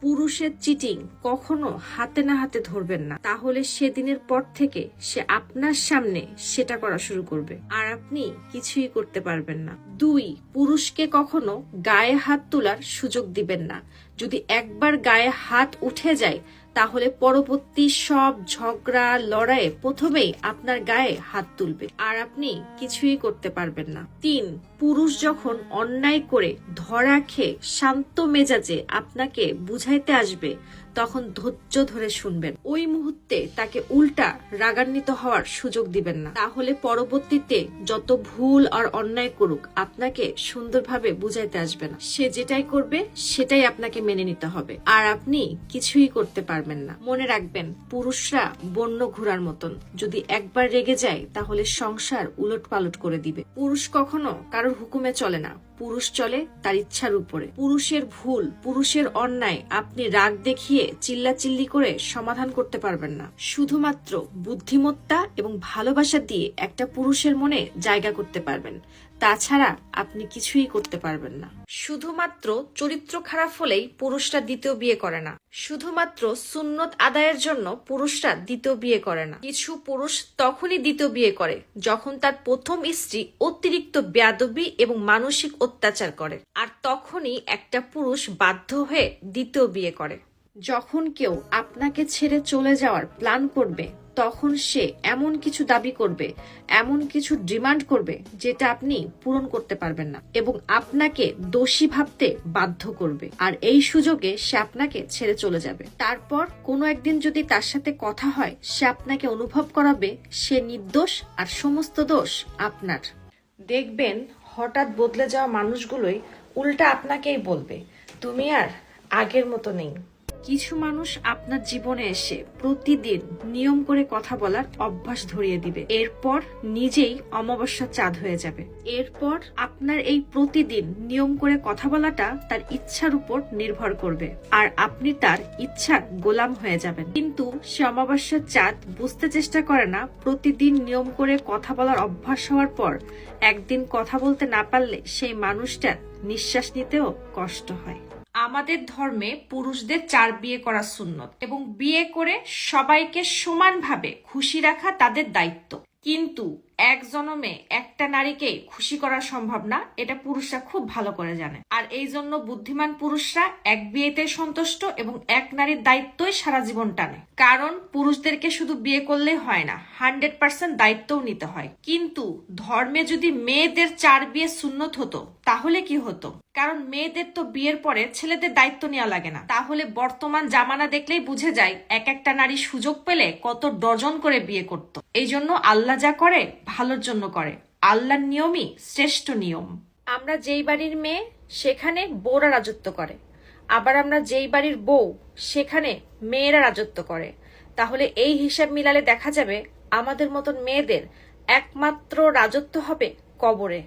পুরুষের চিটিং কখনো হাতে না হাতে ধরবেন না। তাহলে সেদিনের পর থেকে সে আপনার সামনে সেটা করা শুরু করবে। আর আপনি কিছুই করতে পারবেন না। দুই, পুরুষকে কখনো গায়ে হাত তোলার সুযোগ দিবেন না। যদি একবার গায়ে হাত উঠে যায় তাহলে পরবর্তী সব ঝগড়া, লড়াইয়ে প্রথমেই আপনার গায়ে হাত তুলবে। আর আপনি কিছুই করতে পারবেন না। তিন, পুরুষ যখন অন্যায় করে ধরা খেয়ে শান্ত মেজাজে আপনাকে বুঝাইতে আসবে তখন ধৈর্য ধরে শুনবেন। ওই মুহূর্তে তাকে উল্টা রাগান্বিত হওয়ার সুযোগ দিবেন না। তাহলে পরবর্তীতে যত ভুল আর অন্যায় করুক, আপনাকে সুন্দরভাবে বুঝাইতে আসবে না। সে যেটাই করবে, সেটাই আপনাকে মেনে নিতে হবে। আর আপনি কিছুই করতে পারবেন না। মনে রাখবেন, পুরুষরা বন্য ঘোড়ার মতন। যদি একবার রেগে যায়, তাহলে সংসার উলট পালট করে দিবে। পুরুষ কখনো কারোর হুকুমে চলে না। পুরুষ চলে তার ইচ্ছার উপরে। পুরুষের ভুল, পুরুষের অন্যায় আপনি রাগ দেখিয়ে চিল্লাচিল্লি করে সমাধান করতে পারবেন না। শুধুমাত্র বুদ্ধিমত্তা এবং ভালোবাসা দিয়ে একটা পুরুষের মনে জায়গা করতে পারবেন। তাছাড়া আপনি কিছুই করতে পারবেন না। শুধুমাত্র চরিত্র খারাপ হলেই পুরুষরা দ্বিতীয় বিয়ে করে না। শুধুমাত্র সুন্নত আদায়ের জন্য পুরুষরা দ্বিতীয় বিয়ে করে না। কিছু পুরুষ তখনই দ্বিতীয় বিয়ে করে যখন তার প্রথম স্ত্রী অতিরিক্ত ব্যাদবি এবং মানসিক অত্যাচার করে। আর তখনই একটা পুরুষ বাধ্য হয়ে দ্বিতীয় বিয়ে করে। যখন কেউ আপনাকে ছেড়ে চলে যাওয়ার প্ল্যান করবে, তখন সে এমন কিছু দাবি করবে, এমন কিছু ডিমান্ড করবে, যেটা আপনি পূরণ করতে পারবেন না এবং আপনাকে দোষী ভাবতে বাধ্য করবে। আর এই সুযোগে সে আপনাকে ছেড়ে চলে যাবে। তারপর কোনো একদিন যদি তার সাথে কথা হয়, সে আপনাকে অনুভব করাবে, সে নির্দোষ আর সমস্ত দোষ আপনার। দেখবেন হঠাৎ বদলে যাওয়া মানুষগুলোই উল্টা আপনাকেই বলবে, তুমি আর আগের মতো নেই। কিছু মানুষ আপনার জীবনে এসে প্রতিদিন নিয়ম করে কথা বলার অভ্যাস ধরিয়ে দিবে। এরপর নিজেই অমাবস্যা চাঁদ হয়ে যাবে। এরপর আপনার এই প্রতিদিন নিয়ম করে কথা বলাটা তার ইচ্ছার উপর নির্ভর করবে আর আপনি তার ইচ্ছার গোলাম হয়ে যাবেন। কিন্তু সে অমাবস্যার চাঁদ বুঝতে চেষ্টা করে না, প্রতিদিন নিয়ম করে কথা বলার অভ্যাস হওয়ার পর একদিন কথা বলতে না পারলে সেই মানুষটার নিঃশ্বাস নিতেও কষ্ট হয়। আমাদের ধর্মে পুরুষদের চার বিয়ে করা সুন্নত এবং বিয়ে করে সবাইকে সমানভাবে খুশি রাখা তাদের দায়িত্ব। কিন্তু এক জনমে একটা নারীকে খুশি করা সম্ভব না, এটা পুরুষরা খুব ভালো করে জানে। আর এই জন্য বুদ্ধিমান পুরুষরা এক বিয়েতে সন্তুষ্ট এবং এক নারীর দায়িত্বই সারা জীবন টানে। কারণ পুরুষদেরকে শুধু বিয়ে করলেই হয় না, হান্ড্রেড পার্সেন্ট দায়িত্বও নিতে হয়। কিন্তু ধর্মে যদি মেয়েদের চার বিয়ে সুন্নত হতো, তাহলে কি হতো? কারণ মেয়েদের তো বিয়ের পরে ছেলেদের দায়িত্ব নেওয়া লাগে না। তাহলে বর্তমান জামানা দেখলেই বুঝে যায়, এক একটা নারী সুযোগ পেলে কত ডজন করে বিয়ে করত। এই জন্য আল্লাহ যা করে ভালোর জন্য করে। আল্লাহর নিয়মই শ্রেষ্ঠ নিয়ম। আমরা যেই বাড়ির মেয়ে, সেখানে বউরা রাজত্ব করে। আবার আমরা যেই বাড়ির বউ, সেখানে মেয়েরা রাজত্ব করে। তাহলে এই হিসাব মিলালে দেখা যাবে আমাদের মতন মেয়েদের একমাত্র রাজত্ব হবে কবরে।